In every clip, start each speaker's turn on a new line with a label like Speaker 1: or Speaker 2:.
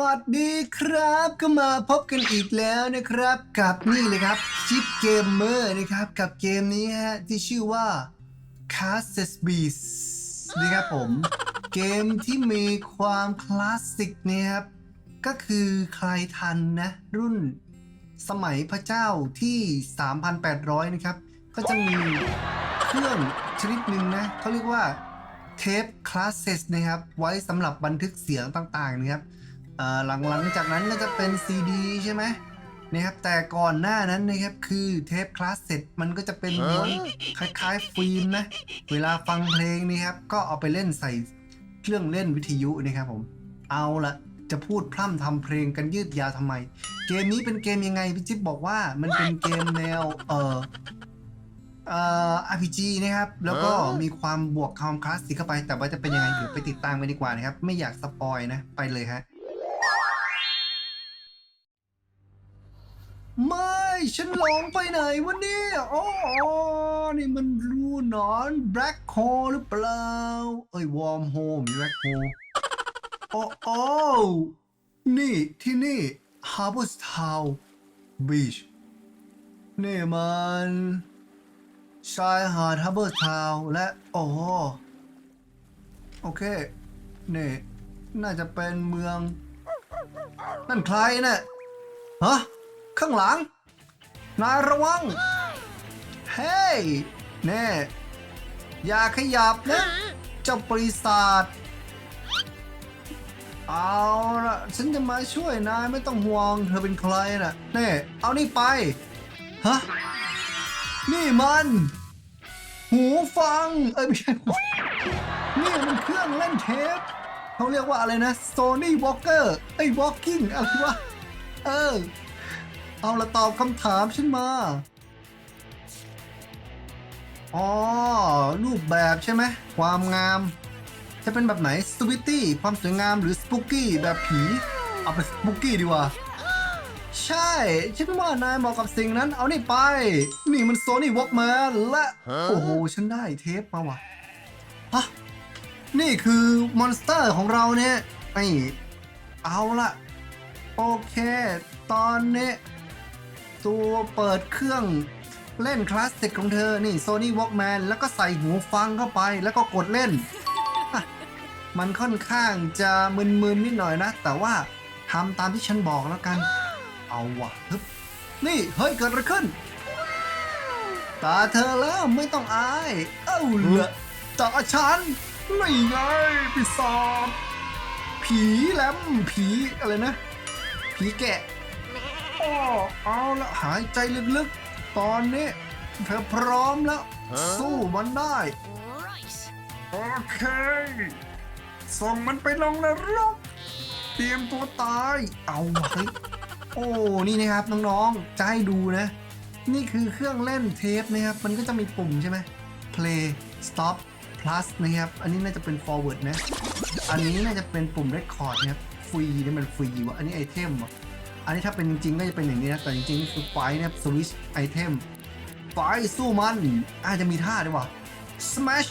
Speaker 1: วัสดีครับ ก็มาพบกันอีกแล้วนะครับ กับนี่เลยครับชิปเกมเมอร์นะครับ กับเกมนี้ฮะที่ชื่อว่า c a s s b e a s นะครับผม เกมที่มีความคลาสสิกนะครับ ก็คือใครทันนะ รุ่นสมัยพระเจ้าที่ 3,800 นะครับ ก็จะมีเครื่องชนิดหนึ่งนะเขาเรียกว่าเทปคลาสเซสนะครับ ไว้สำหรับบันทึกเสียงต่างๆนะครับ เอ่อหลังๆจากนั้นก็จะเป็นซีดีใช่ไหมนะครับแต่ก่อนหน้านั้นนะครับคือเทปคลาสเซตมันก็จะเป็นม้วนคล้ายๆฟิล์มนะ เวลาฟังเพลงนี่ครับก็เอาไปเล่นใส่เครื่องเล่นวิทยุนะครับผม เอาละจะพูดพร่ำทำเพลงกันยืดยาวทำไม เกมนี้เป็นเกมยังไงพี่จิ๊บบอกว่ามันเป็นเกมแนวเอ่อเอ่อ RPG นะครับ แล้วก็มีความบวกความคลาสสิกเข้าไป แต่ว่าจะเป็นยังไงเดี๋ยวไปติดตามกันดีกว่านะครับ ไม่อยากสปอยนะ ไปเลยฮะ ไม่ ฉันหลงไปไหนวะเนี่ยอ๋อนี่มันรูนอนแบล็คโฮหรือเปล่า เอ้ยวอร์มโฮมแบล็คโฮโอ้โอ้นี่ที่นี่ Harbor Town Beach นี่มันชายหาด Harbor Town และโอ้โอเค นี่ น่าจะเป็นเมือง นั่นใครน่ะฮะ ข้างหลัง นายระวัง เฮ้ย แน่ อย่าขยับนะเจ้าปีศาจเอาละฉันจะมาช่วยนายไม่ต้องห่วงเธอเป็นใครน่ะเน่ เอานี่ไป ฮะ นี่มัน หูฟัง เอ้ยไม่ใช่หูนี่มันเครื่องเล่นเทปเขาเรียกว่าอะไรนะ Sony Walker ไอ้ Walking อะไรวะ เออ เอาละตอบคำถามฉันมา อ๋อ รูปแบบใช่ไหม ความงาม จะเป็นแบบไหนสวิตตี้ความสวยงามหรือสปุกกี้แบบผี เอาไปสปุกกี้ดีกว่า ใช่ ฉันว่านายเหมาะกับสิ่งนั้น เอานี่ไป นี่มันโซนี่วอล์กแมนและ โอ้โห ฉันได้เทปมาว่ะฮะนี่คือมอนสเตอร์ของเราเนี่ยไอเอาละโอเค ตอนนี้ ตัวเปิดเครื่องเล่นคลาสสิกของเธอ นี่ Sony Walkman แล้วก็ใส่หูฟังเข้าไปแล้วก็กดเล่นฮะมันค่อนข้างจะมึนๆนิดหน่อยนะ แต่ว่าทำตามที่ฉันบอกแล้วกัน เอาวะฮึบนี่ เฮ้ย เกิดอะไรขึ้น ตาเธอแล้วไม่ต้องอาย เอ้าละตาฉันไม่ไงปีศาจผีแหลมผีอะไรนะ ผีแกะอ้อ เอาละหายใจลึกๆ ตอนนี้ เธอพร้อมแล้ว สู้มันได้
Speaker 2: Right.
Speaker 1: โอเค ส่งมันไปลงนรก เตรียมตัวตาย เอาไว้โอ้ นี่นะครับน้องๆ จะให้ดูนะ นี่คือเครื่องเล่นเทปนะครับ มันก็จะมีปุ่มใช่ไหม play stop plus นะครับ อันนี้น่าจะเป็น forward นะ อันนี้น่าจะเป็นปุ่ม record นะครับ ฟรีนี่มันฟรีวะ อันนี้ไอเทมวะ อันนี้ถ้าเป็นจริงๆก็จะเป็นอย่างนี้นะ แต่จริงๆคือไฟเนี่ย switch item ไฟสู้มันอาจจะมีท่าด้วยวะ smash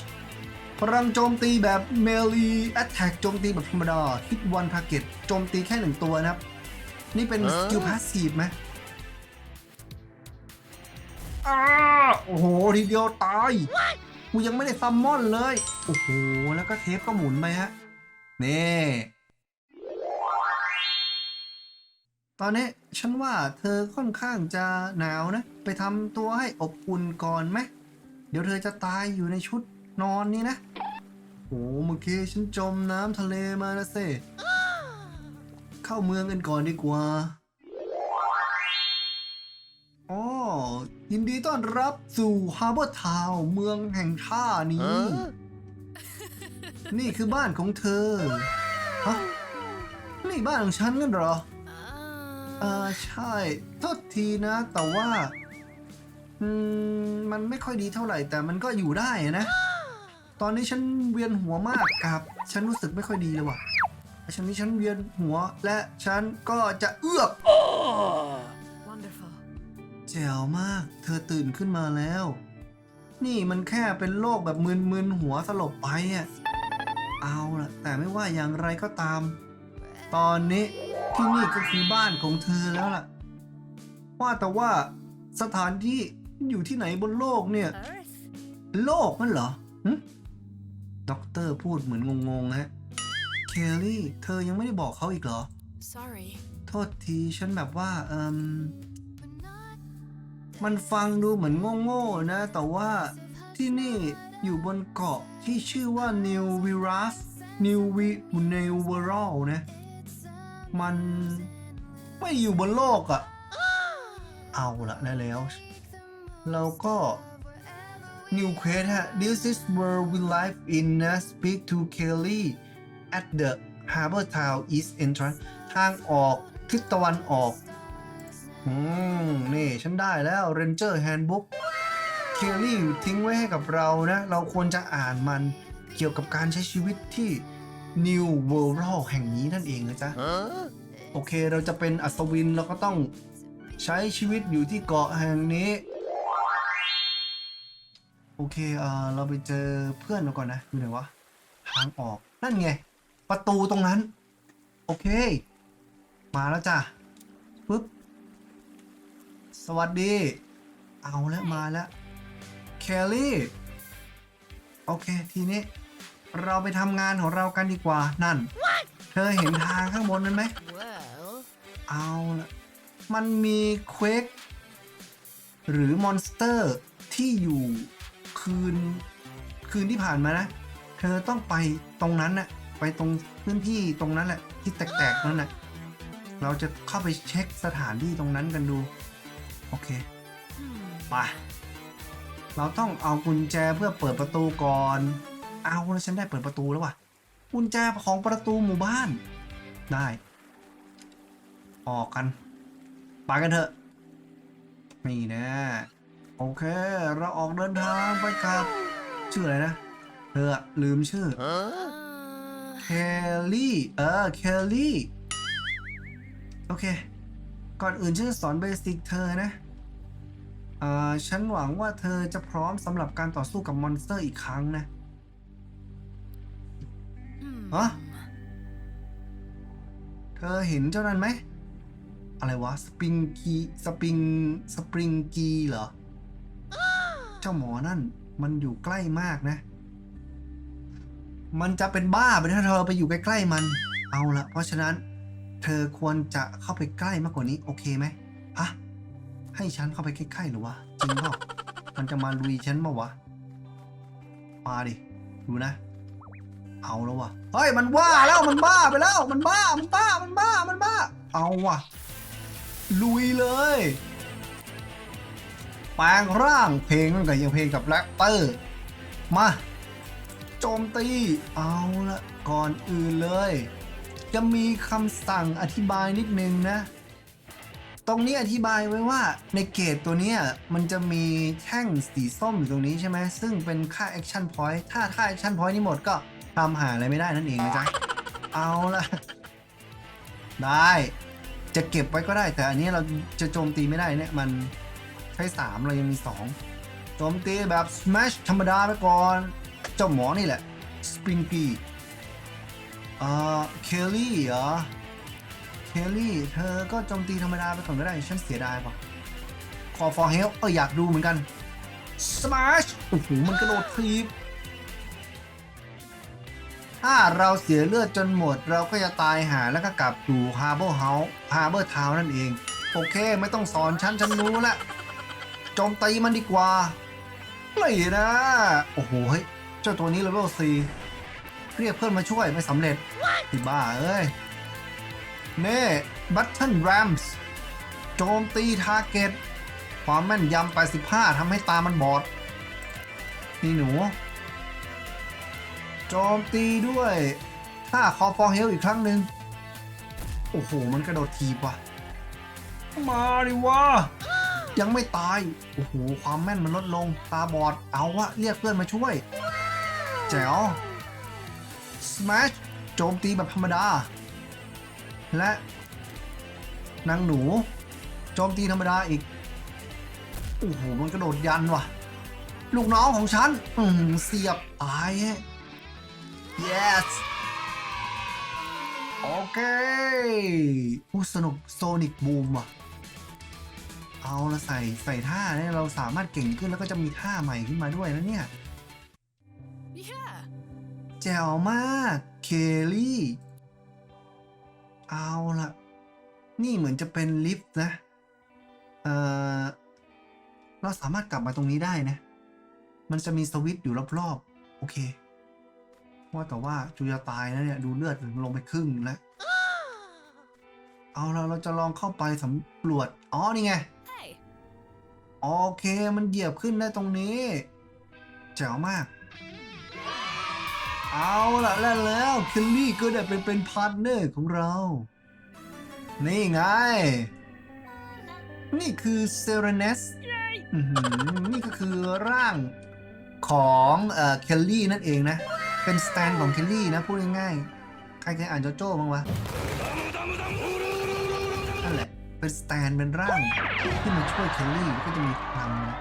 Speaker 1: พลังโจมตีแบบ melee attack โจมตีแบบธรรมดา hit one target โจมตีแค่หนึ่งตัวนะครับ นี่เป็นสกิลพาสซีฟไหมอ้าโอ้โห ทีเดียวตายกูยังไม่ได้ซัมมอนเลย โอ้โห แล้วก็เทปก็หมุนไปฮะ นี่ ตอนนี้ฉันว่าเธอค่อนข้างจะหนาวนะ ไปทำตัวให้อบอุ่นก่อนไหม เดี๋ยวเธอจะตายอยู่ในชุดนอนนี่นะโอ้เมื่อกี้ฉันจมน้ำทะเลมานะเซเข้าเมืองกันก่อนดีกว่าอ๋อยินดีต้อนรับสู่ฮาร์เบอร์ทาวเมืองแห่งท่านี้ นี่คือบ้านของเธอ ฮะ นี่บ้านของฉันกันเหรอ เออใช่โทษทีนะ แต่ว่า อืม มันไม่ค่อยดีเท่าไหร่ แต่มันก็อยู่ได้นะ ตอนนี้ฉันเวียนหัวมากครับ ฉันรู้สึกไม่ค่อยดีเลยว่ะฉันนี้ฉันเวียนหัวและฉันก็จะเอื้อกแจ๋วมาก เธอตื่นขึ้นมาแล้ว นี่มันแค่เป็นโรคแบบมึนๆหัวสลบไปอะเอาล่ะ แต่ไม่ว่าอย่างไรก็ตาม ตอนนี้ ที่นี่ก็คือบ้านของเธอแล้วล่ะ ว่าแต่ว่าสถานที่อยู่ที่ไหนบนโลกเนี่ย
Speaker 2: Earth.
Speaker 1: โลกนั่นเหรอหึด็อกเตอร์พูดเหมือนงงๆฮะ เคลลี่ เธอยังไม่ได้บอกเขาอีกเหรอ
Speaker 2: Sorry.
Speaker 1: โทษทีฉันแบบว่าเอืมมันฟังดูเหมือนโง่ๆนะ แต่ว่าที่นี่อยู่บนเกาะที่ชื่อว่า New Viras New Vi New World นะ มันไม่อยู่บนโลกอะเอาละได้แล้ว เราก็ New Quest ฮะ This is where we live in นะ Speak to Kelly at the Harbor Town East Entrance ทางออกทิศตะวันออก อืม นี่ ฉันได้แล้ว Ranger Handbook เคลลี่ทิ้งไว้ให้กับเรานะ เราควรจะอ่านมันเกี่ยวกับการใช้ชีวิตที่ New World แห่งนี้นั่นเองนะจ๊ะ โอเคเราจะเป็นอัศวินเราก็ต้องใช้ชีวิตอยู่ที่เกาะแห่งนี้ โอเคเออเราไปเจอเพื่อนเราก่อนนะอยู่ไหนวะ ทางออกนั่นไง ประตูตรงนั้น โอเค มาแล้วจ้ะปึ๊บ สวัสดี เอาแล้วมาแล้วเคลลี่ โอเคทีนี้ เราไปทำงานของเรากันดีกว่านั่น เธอเห็นทางข้างบนนั้นไหม
Speaker 2: Well.
Speaker 1: เอาละมันมีเควกหรือมอนสเตอร์ที่อยู่คืนคืนที่ผ่านมานะ เธอต้องไปตรงนั้นน่ะไปตรงพื้นที่ตรงนั้นแหละที่แตกๆนั่นน่ะเราจะเข้าไปเช็คสถานที่ตรงนั้นกันดู โอเค
Speaker 2: Hmm.
Speaker 1: ไปเราต้องเอากุญแจเพื่อเปิดประตูก่อน เอาแล้วฉันได้เปิดประตูแล้วว่ะกุญแจของประตูหมู่บ้าน ได้ ออกกันไปกันเถอะ นี่นะ โอเค เราออกเดินทางไปครับ ชื่ออะไรนะ เธอลืมชื่อเคลลี่ เออ เคลลี่ โอเค ก่อนอื่นฉันจะสอนเบสิกเธอนะอ่าฉันหวังว่าเธอจะพร้อมสำหรับการต่อสู้กับมอนสเตอร์อีกครั้งนะ ฮะเธอเห็นเจ้านั้นไหม อะไรวะ สปริงกีสปริงสปริงกีเหรอ เจ้าหมอนั่น มันอยู่ใกล้มากนะ มันจะเป็นบ้าไปถ้าเธอไปอยู่ใกล้ๆมัน เอาละเพราะฉะนั้น เธอควรจะเข้าไปใกล้มากกว่านี้ โอเคไหมฮะให้ฉันเข้าไปใกล้ๆหรือวะจริงเปล่ามันจะมาลุยฉันมาวะมาดิ ดูนะ เอาแล้ววะเฮ้ยมันว่าแล้วมันบ้าไปแล้วมันบ้ามันบ้ามันบ้ามันบ้า เอาวะลุยเลย แปลงร่างเพลงนั่นก็ยังเพลงกับแรปเปอร์ มาโจมตี เอาละก่อนอื่นเลย จะมีคำสั่งอธิบายนิดนึงนะตรงนี้อธิบายไว้ว่าในเกตตัวนี้มันจะมีแท่งสีส้มอยู่ตรงนี้ใช่ไหมซึ่งเป็นค่า action point ถ้าค่า action point นี้หมดก็ ทำหาอะไรไม่ได้นั่นเองนะจ๊ะ เอาละได้จะเก็บไว้ก็ได้ แต่อันนี้เราจะโจมตีไม่ได้เนี่ยมันใช้3เรายังมี 2 โจมตีแบบ smash ธรรมดาไปก่อน เจ้าหมอนี่แหละ springy อ่าเคลลี่เหรอเคลลี่ เธอก็โจมตีธรรมดาไปก่อนก็ได้ ฉันเสียดายป่ะคอ for help เอออยากดูเหมือนกัน smash โอ้โหมันกระโดดทีบ ถ้าเราเสียเลือดจนหมด เราก็จะตายหาแล้วก็กลับสู่ Harbor House Harbor Town นั่นเอง โอเคไม่ต้องสอนฉันฉันรู้แล้วโจมตีมันดีกว่าไม่นะ โอ้โหเฮ้ยเจ้าตัวนี้เลเวล4เรียกเพื่อนมาช่วยไม่สำเร็จติบ้าเอ้ยเน่บัตเทิลแรมส์โจมตีทาร์เก็ตความแม่นยำ85ทำให้ตามันบอดนี่หนู โจมตีด้วยถ้าคอฟอร์เฮลอีกครั้งหนึ่งโอ้โห มันกระโดดทีบว่ะ มาดิวะยังไม่ตาย โอ้โห ความแม่นมันลดลง ตาบอด เอาวะ เรียกเพื่อนมาช่วย แจ๋ว Smash โจมตีแบบธรรมดา และ นางหนู โจมตีธรรมดาอีก โอ้โห มันกระโดดยันว่ะ ลูกน้องของฉัน อืมเสียบ ตายฮะ yes โอเคอู้สนุกโซนิกบูมว่ะ เอาละใส่ใส่ท่าเนี่ยเราสามารถเก่งขึ้นแล้วก็จะมีท่าใหม่ขึ้นมาด้วยนะเนี่ย
Speaker 2: Yeah.
Speaker 1: แจ๋วมาก เคลลี่ เอาละนี่เหมือนจะเป็นลิฟต์นะ เอ่อเราสามารถกลับมาตรงนี้ได้นะ มันจะมีสวิตช์อยู่รอบๆ โอเค ว่าแต่ว่าจูจะตายนะเนี่ยดูเลือดลงไปครึ่งแล้วเอาละเราจะลองเข้าไปสำรวจอ๋อนี่ไง
Speaker 2: Hey.
Speaker 1: โอเคมันเหยียบขึ้นได้ตรงนี้แจ๋วมาก เอาล่ะแล้วแล้วเคลลี่ก็ได้เป็นเป็นพาร์ทเนอร์ของเรา นี่ไง นี่คือเซเรเนสนี่ก็คือร่างของเอ่อเคลลี่นั่นเองนะ เป็นสแตนของเคลลี่นะพูดง่ายๆ ใครเคยอ่านโจโจ้บ้างวะ นั่นแหละ เป็นสแตนเป็นร่างที่มาช่วยเคลลี่ก็จะมีพลังนะ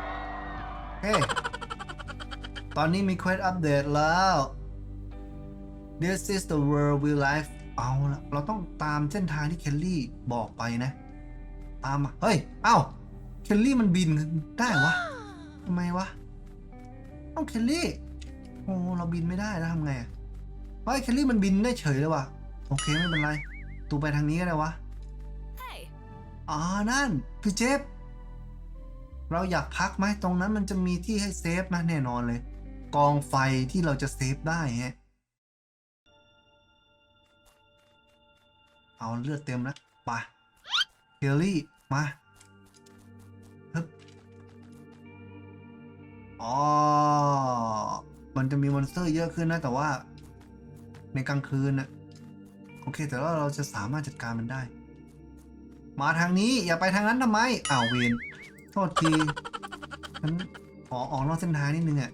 Speaker 1: เฮ้ยตอนนี้มีเควสอัปเดตแล้ว This is the world we live เอาละเราต้องตามเส้นทางที่เคลลี่บอกไปนะ ตามมา เฮ้ย เอ้า เคลลี่มันบินได้วะทำไมวะ เอ้าเคลลี่ โอ้เราบินไม่ได้แล้วทำไงอะเฮ้ยเคลลี่มันบินได้เฉยเลยว่ะ โอเคไม่เป็นไร ตูไปทางนี้ก็ได้วะ
Speaker 2: Hey.
Speaker 1: อ๋อ นั่น พี่เจฟเราอยากพักไหมตรงนั้นมันจะมีที่ให้เซฟนะแน่นอนเลย กองไฟที่เราจะเซฟได้ฮะ เอาเลือดเต็มแล้วไปเฮลลี่ มาฮึบอ๋อ มันจะมีมอนสเตอร์เยอะขึ้นนะ แต่ว่า ในกลางคืนนะโอเค แต่ว่าเราจะสามารถจัดการมันได้ มาทางนี้อย่าไปทางนั้นทำไมอ้าวเวนโทษทีฉันขอออกนอกเส้นทางนิดนึงอะ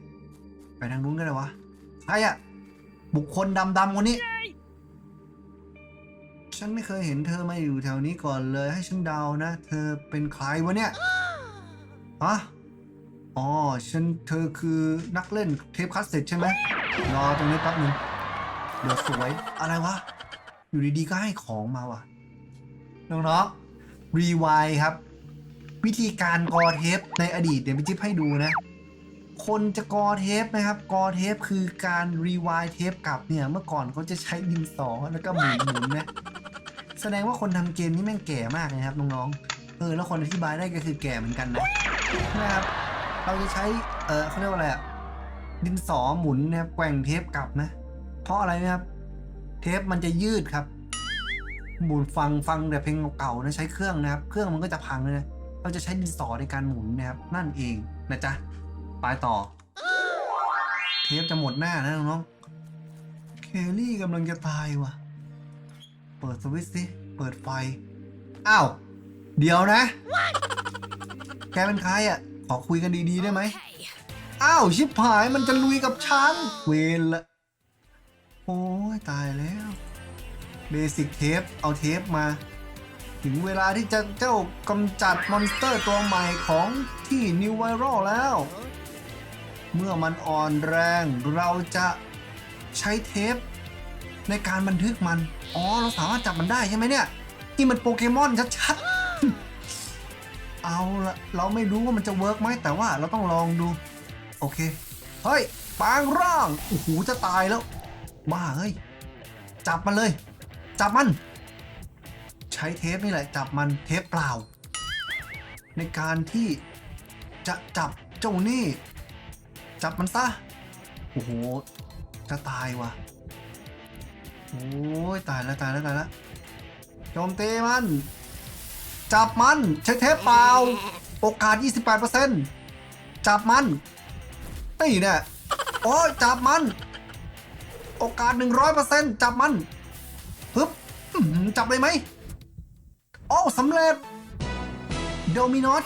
Speaker 1: ไปทางนู้นก็ได้วะใครอะบุคคลดำๆคนนี้ ฉันไม่เคยเห็นเธอมาอยู่แถวนี้ก่อนเลย ให้ฉันเดานะ เธอเป็นใครวะเนี่ยฮะ อ๋อฉันเธอคือนักเล่นเทปคัสเซ็ตใช่ไหมรอตรงนี้แป๊บนึงเดี๋ยวสวยอะไรวะ อยู่ดีๆก็ให้ของมาว่ะ น้องๆรีไวครับ วิธีการกอเทปในอดีตเดี๋ยวพี่จิ๊บให้ดูนะ คนจะกอเทปนะครับ กอเทปคือการรีไวเทปกลับเนี่ย เมื่อก่อนเขาจะใช้ดินสอแล้วก็หมุนหมุนๆนะ แสดงว่าคนทำเกมนี้แม่งแก่มากนะครับน้องๆเออแล้วคนอธิบายได้ก็คือแก่เหมือนกันนะนะครับ เราจะใช้ เออเขาเรียกว่าอะไรอะดินสอหมุนนะครับแกว่งเทปกลับนะ เพราะอะไรนะครับ เทปมันจะยืดครับ หมุนฟังฟังแต่เพลงเก่าๆนะใช้เครื่องนะครับ เครื่องมันก็จะพังเลยนะ เราจะใช้ดินสอในการหมุนนะครับ นั่นเองนะจ๊ะ ไปต่อ เทปจะหมดหน้านะน้องๆเคลลี่กำลังจะตายว่ะ เปิดสวิตช์สิ เปิดไฟ อ้าว เดี๋ยวนะ แกเป็นใครอะ ขอคุยกันดีๆได้ไหม
Speaker 2: Hey.
Speaker 1: อ้าวชิบหายมันจะลุยกับฉันเวรละโอ้ยตายแล้วเบสิกเทปเอาเทปมา ถึงเวลาที่จะเจ้ากำจัดมอนสเตอร์ตัวใหม่ของที่นิวไวรัลแล้ว เมื่อมันอ่อนแรงเราจะใช้เทป ในการบันทึกมัน อ๋อ เราสามารถจับมันได้ใช่ไหมเนี่ย นี่มันโปเกมอนชัดๆ เอาละเราไม่รู้ว่ามันจะเวิร์กไหมแต่ว่าเราต้องลองดู โอเค เฮ้ย ปางร่างโอ้โหจะตายแล้ว บ้าเฮ้ย จับมันเลย จับมัน ใช้เทปนี่แหละ จับมันเทปเปล่า ในการที่จะจับเจ้านี่ จับมันซะโอ้โห จะตายว่ะโอ้ยตายแล้วตายแล้วตายแล้วโจมตีมัน จับมันใช้เทปเปล่าโอกาส 28%จับมันนี่เนี่ยโอ้จับมัน โอกาส 100%จับมันฮึบจับเลยไหมโอ้สำเร็จโดมินอส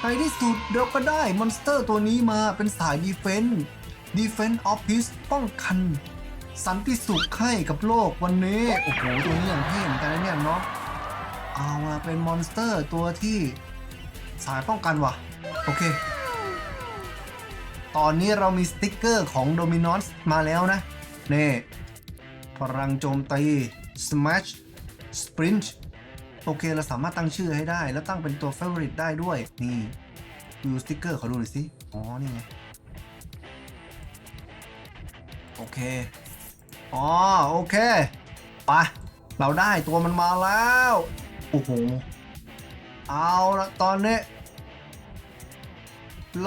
Speaker 1: ในที่สุดเราก็ได้มอนสเตอร์ตัวนี้มาเป็นสายดีเฟน s ์ดีเฟน s ์ออฟพิสป้องกันสันติสุขให้กับโลกวันนี้ โอ้โห ตัวนี้อย่างเท่เหมือนกันนะเนี่ยเนาะ เอามาเป็นมอนสเตอร์ตัวที่สายป้องกันว่ะ โอเค ตอนนี้เรามีสติ๊กเกอร์ของ Dominos มาแล้วนะ นี่พลังโจมตี smash sprint โอเค เราสามารถตั้งชื่อให้ได้ แล้วตั้งเป็นตัว favorite ได้ด้วย นี่ดูสติ๊กเกอร์ขอดูหน่อยสิ อ๋อ นี่ไง โอเค อ๋อ โอเค ไป เราได้ตัวมันมาแล้ว โอ้โห เอาละตอนนี้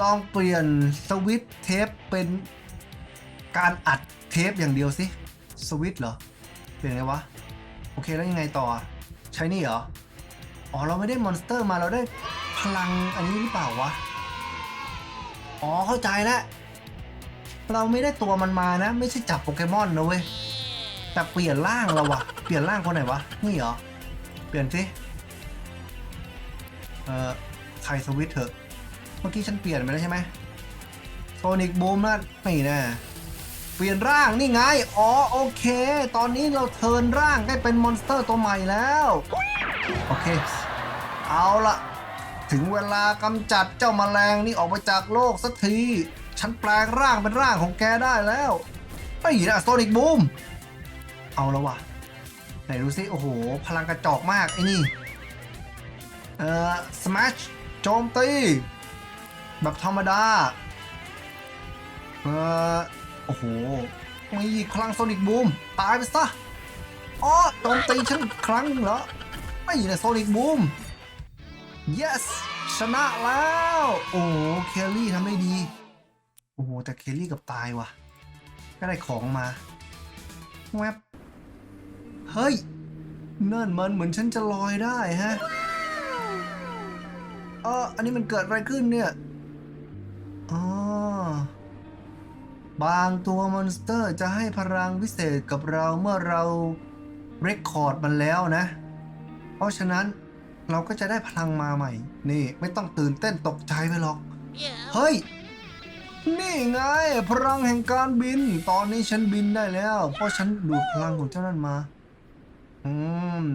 Speaker 1: ลองเปลี่ยนสวิตช์เทปเป็นการอัดเทปอย่างเดียวสิสวิตช์เหรอ เปลี่ยนไงวะ โอเคแล้วยังไงต่อ ใช้นี่เหรอ อ๋อ เราไม่ได้มอนสเตอร์มาเราได้พลังอันนี้หรือเปล่าวะ อ๋อ เข้าใจแล้ว เราไม่ได้ตัวมันมานะ ไม่ใช่จับโปเกมอนนะเว้ย แต่เปลี่ยนร่างเราวะ เปลี่ยนร่างคนไหนวะ นี่เหรอ เปลี่ยนสิเอ่อใครสวิตเถอะ เมื่อกี้ฉันเปลี่ยนไปแล้วใช่ไหมโซนิกบูมนะนี่นะเปลี่ยนร่างนี่ไง อ๋อโอเค ตอนนี้เราเทิร์นร่างได้เป็นมอนสเตอร์ตัวใหม่แล้ว โอเค เอาละถึงเวลากำจัดเจ้าแมลงนี่ออกไปจากโลกสักที ฉันแปลงร่างเป็นร่างของแกได้แล้วไอ้นะโซนิกบูม เอาแล้ววะ นดูซิโอ้โห พลังกระจอกมาก ไอ้นี่ เอ่อสมัชโจมตี แบบธรรมดา เอ่อ โอ้โห มีคลังโซนิกบูม ตายไปซะอ๋อโจมตีฉันครั้งเหรอ ไม่นะโซนิกบูม yes ชนะแล้ว โอ้โห เคลลี่ทำได้ดี โอ้โห แต่เคลลี่กับตายว่ะ ก็ได้ของมาแวบ เฮ้ย นั่นมันเหมือนฉันจะลอยได้ฮะเอออันนี้มันเกิดอะไรขึ้นเนี่ย อ๋อบางตัวมอนสเตอร์จะให้พลังพิเศษกับเราเมื่อเราเรคคอร์ดมันแล้วนะ เพราะฉะนั้นเราก็จะได้พลังมาใหม่ นี่ไม่ต้องตื่นเต้นตกใจไปหรอก เฮ้ย นี่ไง พลังแห่งการบิน ตอนนี้ฉันบินได้แล้ว เพราะฉันดูดพลังของเจ้านั่นมา อืม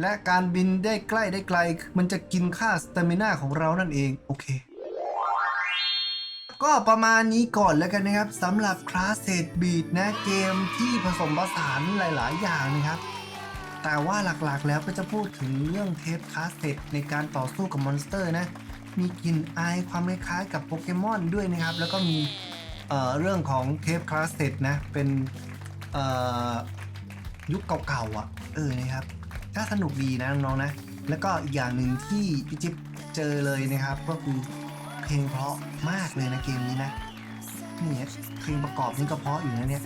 Speaker 1: และการบินได้ใกล้ได้ไกล มันจะกินค่าสเตมินาของเรานั่นเอง โอเค ก็ประมาณนี้ก่อนแล้วกันนะครับสำหรับคลาสเซตบีดนะเกมที่ผสมผสานหลาย ๆ อย่างนะครับแต่ว่าหลักๆแล้วก็จะพูดถึงเรื่องเทปคลาสเซตในการต่อสู้กับมอนสเตอร์นะ มีกลิ่นอายความคล้ายๆกับโปเกมอนด้วยนะครับ แล้วก็มีเเรื่องของเทปคลาสเซตนะ เป็นเยุคเก่าๆอะ เออนะครับถ้าสนุกดีนะน้องๆนะ แล้วก็อีกอย่างหนึ่งที่พี่จิ๊บเจอเลยนะครับ ก็คือเพลงเพราะมากเลยนะเกมนี้นะนี่เพลงประกอบนี่ก็เพราะอยู่นะเนี่ย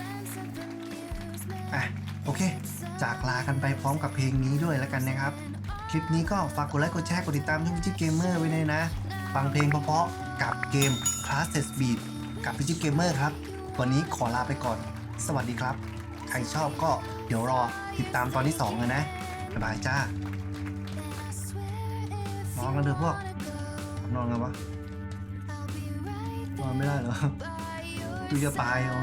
Speaker 1: อะโอเค จากลากันไปพร้อมกับเพลงนี้ด้วยแล้วกันนะครับ คลิปนี้ก็ฝากกดไลค์กดแชร์กดติดตามช่องพิจิเกมเมอร์ไว้เลยนะ ฟังเพลงเพราะๆกับเกม Class s Beat กับพิจิบเกมเมอร์ครับวันนี้ขอลาไปก่อน สวัสดีครับ ใครชอบก็ ดี๋ยวรอติดตามตอนที่2กันนะบายบายจ้านอนกันเถอะพวก นอนกันปะนอนไม่ได้เหรอดูจะตายเหรอ